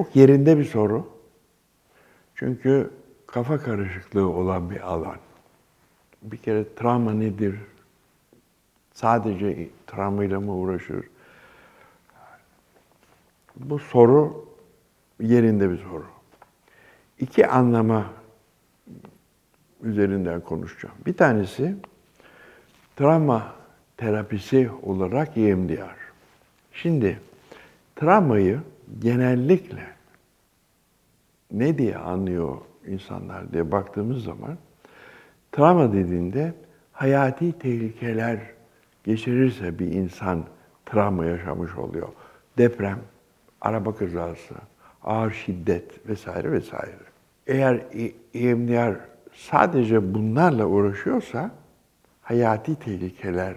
Çok yerinde bir soru. Çünkü kafa karışıklığı olan bir alan. Bir kere travma nedir? Sadece travmayla mı uğraşır? Bu soru yerinde bir soru. İki anlama üzerinden konuşacağım. Bir tanesi travma terapisi olarak EMDR. Şimdi travmayı genellikle ne diye anlıyor insanlar diye baktığımız zaman travma dediğinde hayati tehlikeler geçirirse bir insan travma yaşamış oluyor. Deprem, araba kazası, ağır şiddet vesaire vesaire. Eğer EMDR sadece bunlarla uğraşıyorsa hayati tehlikeler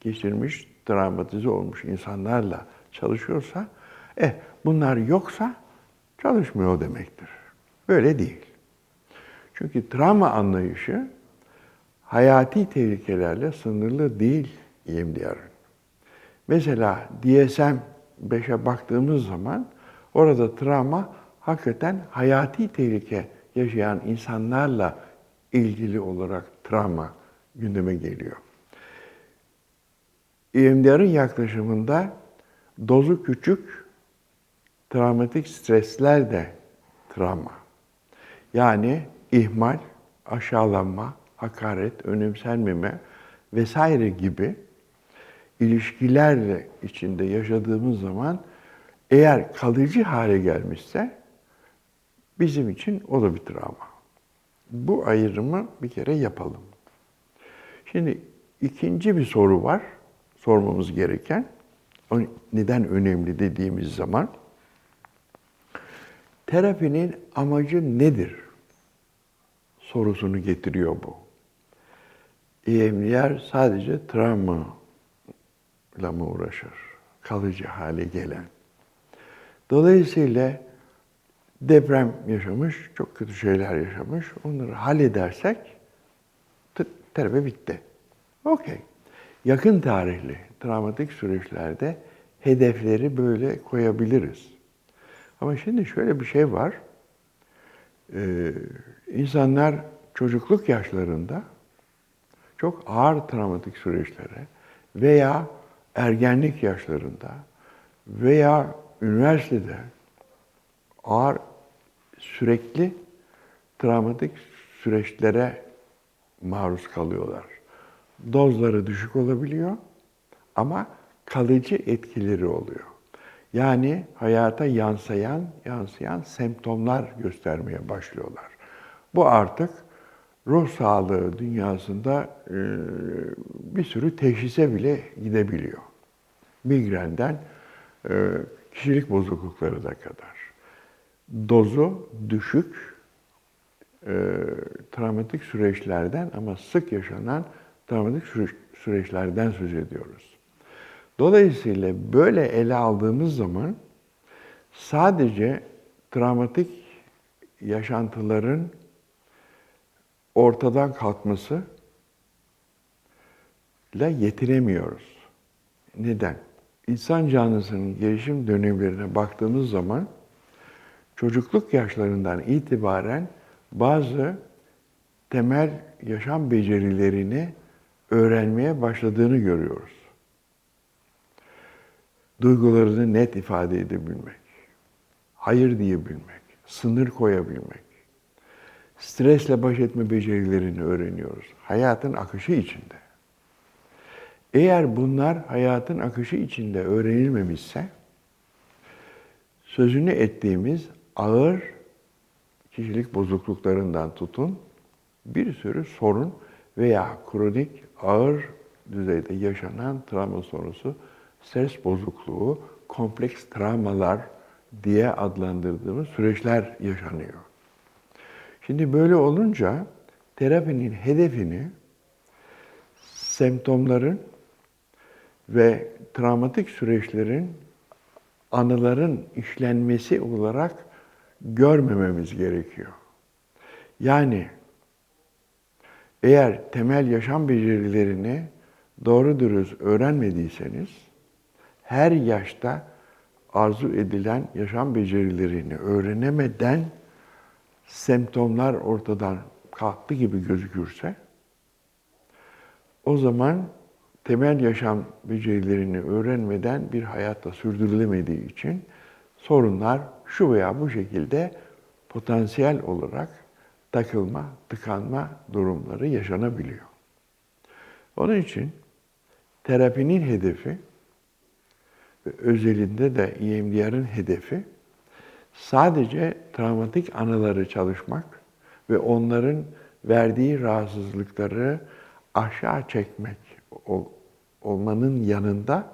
geçirmiş, travmatize olmuş insanlarla çalışıyorsa, eh bunlar yoksa çalışmıyor demektir. Böyle değil. Çünkü travma anlayışı hayati tehlikelerle sınırlı değil EMDR'ın. Mesela DSM-5'e baktığımız zaman orada travma hakikaten hayati tehlike yaşayan insanlarla ilgili olarak travma gündeme geliyor. EMDR'ın yaklaşımında dozu küçük travmatik stresler de travma. Yani ihmal, aşağılanma, hakaret, önemsenmeme vesaire gibi ilişkilerle içinde yaşadığımız zaman eğer kalıcı hale gelmişse bizim için o da bir travma. Bu ayrımı bir kere yapalım. Şimdi ikinci bir soru var sormamız gereken. Neden önemli dediğimiz zaman terapinin amacı nedir? sorusunu getiriyor bu. EMDR sadece travma ile mi uğraşır? Kalıcı hale gelen. Dolayısıyla deprem yaşamış, çok kötü şeyler yaşamış. Onları halledersek terapi bitti. Okey. Yakın tarihli travmatik süreçlerde hedefleri böyle koyabiliriz. Ama şimdi şöyle bir şey var. Ee, insanlar çocukluk yaşlarında çok ağır travmatik süreçlere veya ergenlik yaşlarında veya üniversitede ağır sürekli travmatik süreçlere maruz kalıyorlar. Dozları düşük olabiliyor ama kalıcı etkileri oluyor. Yani hayata yansıyan, yansıyan semptomlar göstermeye başlıyorlar. Bu artık ruh sağlığı dünyasında e, bir sürü teşhise bile gidebiliyor. Migrenden e, kişilik bozuklukları da kadar. Dozu düşük, e, travmatik süreçlerden ama sık yaşanan travmatik süreçlerden söz ediyoruz. Dolayısıyla böyle ele aldığımız zaman sadece travmatik yaşantıların ortadan kalkması ile yetinemiyoruz. Neden? İnsan canlısının gelişim dönemlerine baktığımız zaman çocukluk yaşlarından itibaren bazı temel yaşam becerilerini öğrenmeye başladığını görüyoruz. Duygularını net ifade edebilmek, hayır diyebilmek, sınır koyabilmek, stresle baş etme becerilerini öğreniyoruz. Hayatın akışı içinde. Eğer bunlar hayatın akışı içinde öğrenilmemişse, sözünü ettiğimiz ağır kişilik bozukluklarından tutun, bir sürü sorun veya kronik ağır düzeyde yaşanan travma sonrası stres bozukluğu, kompleks travmalar diye adlandırdığımız süreçler yaşanıyor. Şimdi böyle olunca terapinin hedefini semptomların ve travmatik süreçlerin anıların işlenmesi olarak görmememiz gerekiyor. Yani eğer temel yaşam becerilerini doğru dürüst öğrenmediyseniz her yaşta arzu edilen yaşam becerilerini öğrenemeden semptomlar ortadan kalktı gibi gözükürse o zaman temel yaşam becerilerini öğrenmeden bir hayatta sürdürülemediği için sorunlar şu veya bu şekilde potansiyel olarak takılma, tıkanma durumları yaşanabiliyor. Onun için terapinin hedefi özelinde de EMDR'ın hedefi sadece travmatik anıları çalışmak ve onların verdiği rahatsızlıkları aşağı çekmek ol- olmanın yanında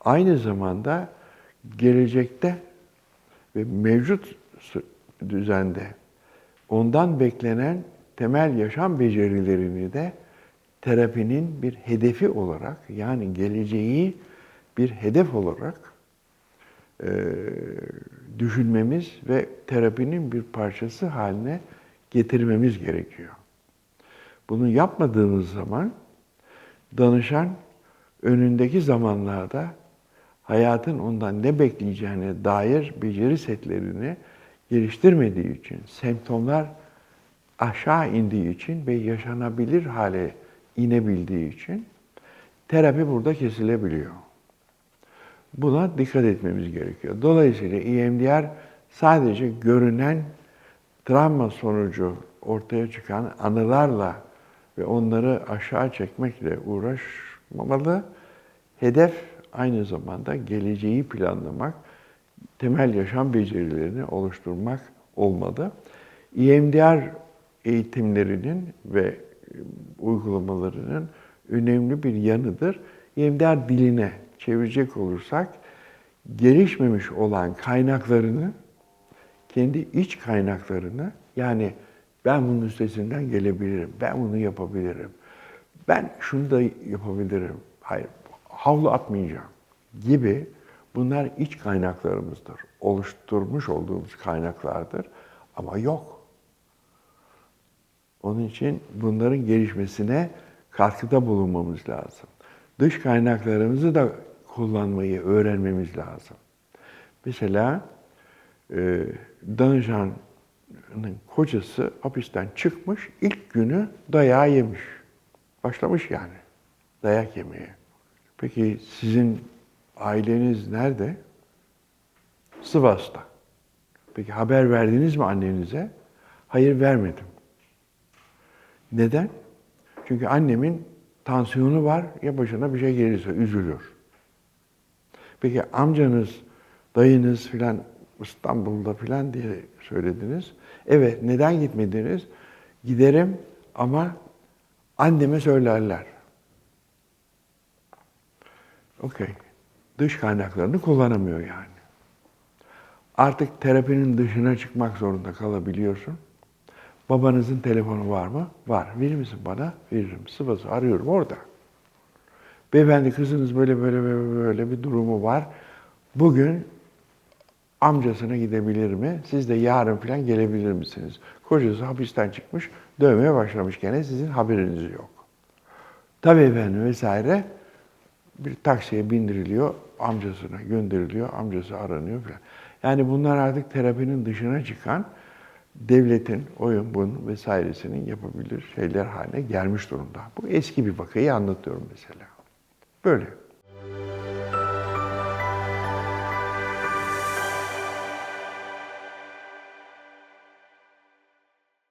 aynı zamanda gelecekte ve mevcut düzende ondan beklenen temel yaşam becerilerini de terapinin bir hedefi olarak yani geleceği bir hedef olarak e, düşünmemiz ve terapinin bir parçası haline getirmemiz gerekiyor. Bunu yapmadığımız zaman danışan önündeki zamanlarda hayatın ondan ne bekleyeceğine dair beceri setlerini geliştirmediği için, semptomlar aşağı indiği için ve yaşanabilir hale inebildiği için terapi burada kesilebiliyor. Buna dikkat etmemiz gerekiyor. Dolayısıyla EMDR sadece görünen travma sonucu ortaya çıkan anılarla ve onları aşağı çekmekle uğraşmamalı. Hedef aynı zamanda geleceği planlamak, temel yaşam becerilerini oluşturmak olmalı. EMDR eğitimlerinin ve uygulamalarının önemli bir yanıdır. EMDR diline çevirecek olursak gelişmemiş olan kaynaklarını kendi iç kaynaklarını yani ben bunun üstesinden gelebilirim, ben bunu yapabilirim, ben şunu da yapabilirim, hayır havlu atmayacağım gibi bunlar iç kaynaklarımızdır. Oluşturmuş olduğumuz kaynaklardır ama yok. Onun için bunların gelişmesine katkıda bulunmamız lazım. Dış kaynaklarımızı da kullanmayı öğrenmemiz lazım. Mesela e, kocası hapisten çıkmış, ilk günü dayağı yemiş. Başlamış yani dayak yemeye. Peki sizin aileniz nerede? Sivas'ta. Peki haber verdiniz mi annenize? Hayır vermedim. Neden? Çünkü annemin tansiyonu var ya başına bir şey gelirse üzülür. Peki amcanız, dayınız filan İstanbul'da filan diye söylediniz. Evet, neden gitmediniz? Giderim ama anneme söylerler. Okey. Dış kaynaklarını kullanamıyor yani. Artık terapinin dışına çıkmak zorunda kalabiliyorsun. Babanızın telefonu var mı? Var. Verir misin bana? Veririm. Sıvası arıyorum orada. Beyefendi kızınız böyle böyle böyle böyle bir durumu var. Bugün amcasına gidebilir mi? Siz de yarın falan gelebilir misiniz? Kocası hapisten çıkmış, dövmeye başlamış gene sizin haberiniz yok. Tabii efendim vesaire bir taksiye bindiriliyor, amcasına gönderiliyor, amcası aranıyor falan. Yani bunlar artık terapinin dışına çıkan devletin, oyun bunun vesairesinin yapabilir şeyler haline gelmiş durumda. Bu eski bir vakayı anlatıyorum mesela. Böyle.